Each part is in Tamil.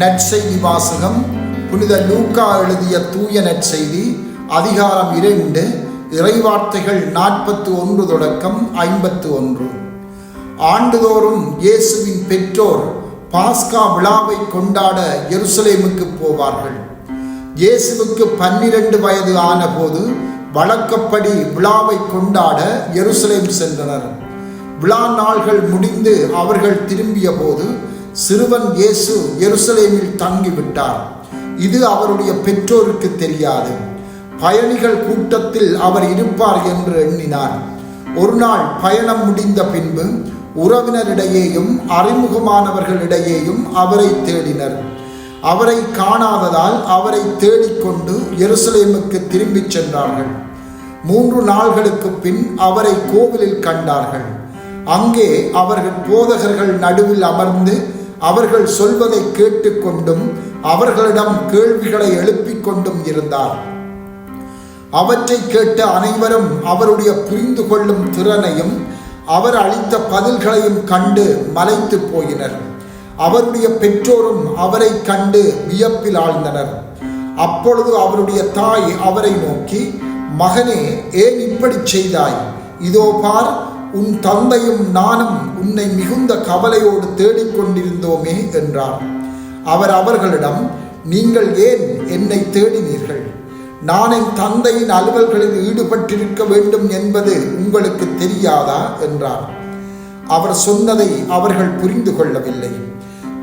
நற்செய்தி வாசகம் புனித லூக்கா எழுதிய தூய நற்செய்தி அதிகாரம் இரண்டு இறைவார்த்தைகள் நாற்பத்து ஒன்று தொடக்கம் ஐம்பத்து ஒன்று ஆண்டுதோறும் இயேசுவின் பெற்றோர் பாஸ்கா விழாவை கொண்டாட எருசலேமுக்கு போவார்கள். இயேசுவுக்கு பன்னிரண்டு வயது ஆனபோது வழக்கப்படி விழாவை கொண்டாட எருசலேம் சென்றனர். விழா நாள்கள் முடிந்து அவர்கள் திரும்பிய போது சிறுவன் இயேசு எருசலேமில் தங்கிவிட்டார். இது அவருடைய பெற்றோருக்கு தெரியாது. பயணிகள் கூட்டத்தில் அவர் இருப்பார் என்று எண்ணினார். ஒரு நாள் பயணம் முடிந்த பின்பு உறவினரிடையேயும் அறிமுகமானவர்களிடையேயும் அவரை தேடினர். அவரை காணாததால் அவரை தேடிக்கொண்டு எருசலேமுக்கு திரும்பிச் சென்றார்கள். மூன்று நாள்களுக்கு பின் அவரை கோவிலில் கண்டார்கள். அங்கே அவர்கள் போதகர்கள் நடுவில் அமர்ந்து அவர்கள் சொல்வதை கேட்டுக்கொண்டும் அவர்களிடம் கேள்விகளை எழுப்பிக் கொண்டும் இருந்தார். அவற்றை கேட்ட அனைவரும் அவருடைய புரிந்து கொள்ளும் திறனையும் அவர் அளித்த பதில்களையும் கண்டு மலைத்து போயினர். அவருடைய பெற்றோரும் அவரை கண்டு வியப்பில் ஆழ்ந்தனர். அப்பொழுது அவருடைய தாய் அவரை நோக்கி மகனே ஏன் இப்படி செய்தாய்? இதோ பார் உன் தந்தையும் நானும் உன்னை மிகுந்த கவலையோடு தேடிக்கொண்டிருந்தோமே என்றார். அவர் அவர்களிடம் நீங்கள் ஏன் என்னை தேடினீர்கள்? நான் என் தந்தையின் அலுவல்களில் ஈடுபட்டிருக்க வேண்டும் என்பது உங்களுக்கு தெரியாதா? என்றார். அவர் சொன்னதை அவர்கள் புரிந்து கொள்ளவில்லை.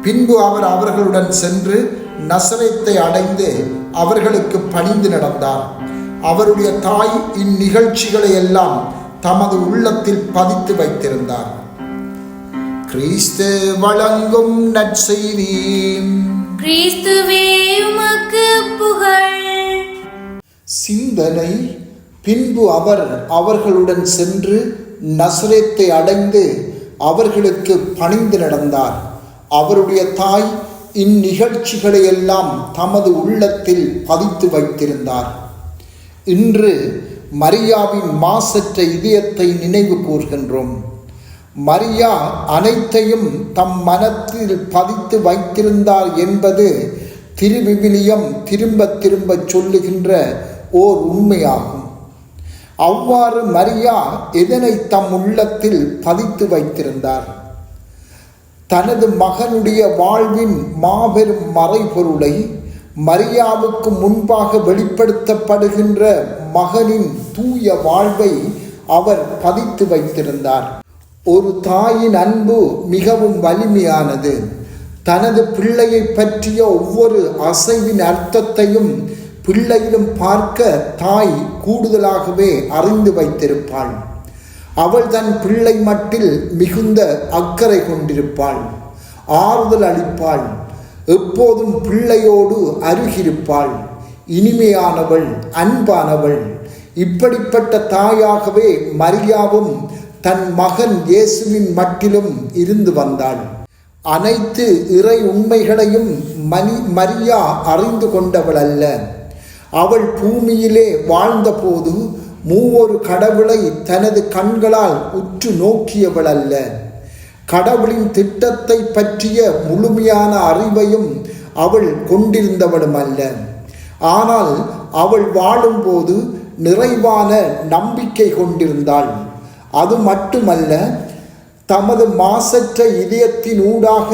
பின்பு அவர் அவர்களுடன் சென்று நசரத்தை அடைந்து அவர்களுக்கு பணிந்து நடந்தார். அவருடைய தாய் இந்நிகழ்ச்சிகளை எல்லாம் தமது உள்ளத்தில் பதித்து வைத்திருந்தார். கிறிஸ்து வழங்கும் நற்செய்தி. கிறிஸ்துவே உமக்கு புகழ். சிந்தனை பின்பு அவர் அவர்களுடன் சென்று நசரேத்தை அடைந்து அவர்களுக்கு பணிந்து நடந்தார். அவருடைய தாய் இந்நிகழ்ச்சிகளை எல்லாம் தமது உள்ளத்தில் பதித்து வைத்திருந்தார். இன்று மரியாவின் மாசற்ற இதயத்தை நினைவு கூர்கின்றோம். மரியா அனைத்தையும் தம் மனத்தில் பதித்து வைத்திருந்தார் என்பது திருவிவிலியம் திரும்ப திரும்ப சொல்லுகின்ற ஓர் உண்மையாகும். அவ்வாறு மரியா எதனை தம் உள்ளத்தில் பதித்து வைத்திருந்தார்? தனது மகனுடைய வாழ்வின் மாபெரும் மறைபொருளை மரியாவுக்கு முன்பாக வெளிப்படுத்தப்படுகின்ற மகனின் தூய வாழ்வை அவர் பதித்து வைத்திருந்தார். ஒரு தாயின் அன்பு மிகவும் வலிமையானது. தனது பிள்ளையை பற்றிய ஒவ்வொரு அசைவின் அர்த்தத்தையும் பிள்ளையிலும் பார்க்க தாய் கூடுதலாகவே அறிந்து வைத்திருப்பாள். அவள் தன் பிள்ளை மட்டில் மிகுந்த அக்கறை கொண்டிருப்பாள். ஆறுதல் அளிப்பாள். எப்போதும் பிள்ளையோடு அருகிருப்பாள். இனிமையானவள் அன்பானவள். இப்படிப்பட்ட தாயாகவே மரியாவும் தன் மகன் இயேசுவின் மட்டிலும் இருந்து வந்தாள். அனைத்து இறை உண்மைகளையும் மணி மரியா அறிந்து கொண்டவள் அல்ல. அவள் பூமியிலே வாழ்ந்தபோது மூவொரு கடவுளை தனது கண்களால் உற்று நோக்கியவள் அல்ல. கடவுளின் திட்டத்தை பற்றிய முழுமையான அறிவையும் அவள் கொண்டிருந்தவளும் அல்ல ஆனால் அவள் வாழும்போது நிறைவான நம்பிக்கை கொண்டிருந்தாள். அது மட்டுமல்ல தமது மாசற்ற இதயத்தினூடாக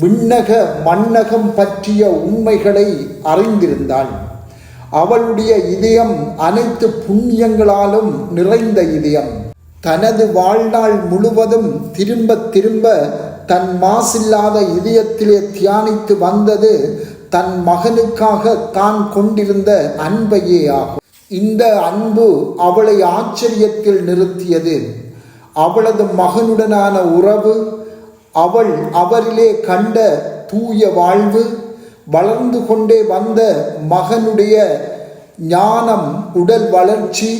விண்ணக மண்ணகம் பற்றிய உண்மைகளை அறிந்திருந்தாள். அவளுடைய இதயம் அனைத்து புண்ணியங்களாலும் நிறைந்த இதயம். தனது வாழ்நாள் முழுவதும் திரும்ப திரும்ப தன் மாசில்லாத இதயத்திலே தியானித்து வந்தது தன் மகனுக்காக தான் கொண்டிருந்த அன்பையே ஆகும். இந்த அன்பு அவளை ஆச்சரியத்தில் நிறுத்தியது. அவளது மகனுடனான உறவு அவள் அவரிலே கண்ட தூய வாழ்வு வளர்ந்து கொண்டே வந்த மகனுடைய ஞானம் உடல் வளர்ச்சி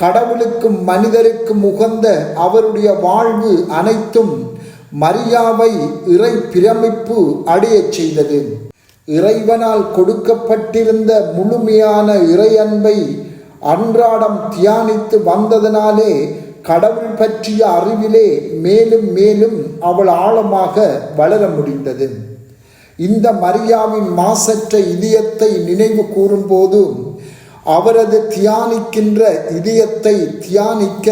கடவுளுக்கும் மனிதருக்கும் உகந்த அவருடைய வாழ்வு அனைத்தும் மரியாவை இறை பிரமிப்பு அடையச் செய்தது. இறைவனால் கொடுக்கப்பட்டிருந்த முழுமையான இறையன்பை அன்றாடம் தியானித்து வந்ததனாலே கடவுள் பற்றிய அறிவிலே மேலும் மேலும் அவள் ஆழமாக வளர முடிந்தது. இந்த மரியாவின் மாசற்ற இதயத்தை நினைவு கூறும்போது அவரது தியானிக்கின்ற இதயத்தை தியானிக்க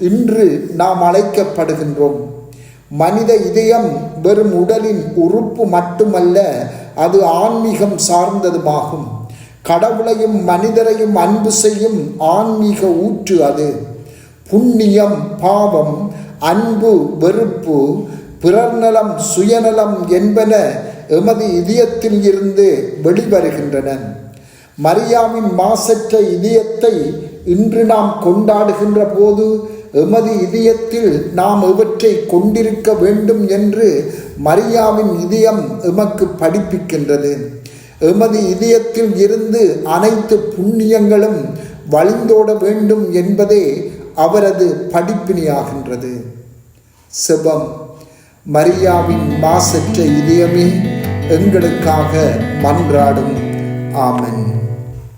இன்று நாம் அழைக்கப்படுகின்றோம். மனித இதயம் வெறும் உடலின் உறுப்பு மட்டுமல்ல அது ஆன்மீகம் சார்ந்ததுமாகும். கடவுளையும் மனிதரையும் அன்பு செய்யும் ஆன்மீக ஊற்று அது. புண்ணியம் பாவம் அன்பு வெறுப்பு பிறர்நலம் சுயநலம் என்பன எமது இதயத்தில் இருந்து வெளிவருகின்றன. மரியாவின் மாசற்ற இதயத்தை இன்று நாம் கொண்டாடுகின்ற போது எமது இதயத்தில் நாம் இவற்றை கொண்டிருக்க வேண்டும் என்று மரியாவின் இதயம் எமக்கு படிப்பிக்கின்றது. எமது இதயத்தில் இருந்து அனைத்து புண்ணியங்களும் வழிந்தோட வேண்டும் என்பதே அவரது படிப்பினியாகின்றது. செபம். மரியாவின் மாசற்ற இதயமே எங்களுக்காக மன்றாடும். ஆமன்.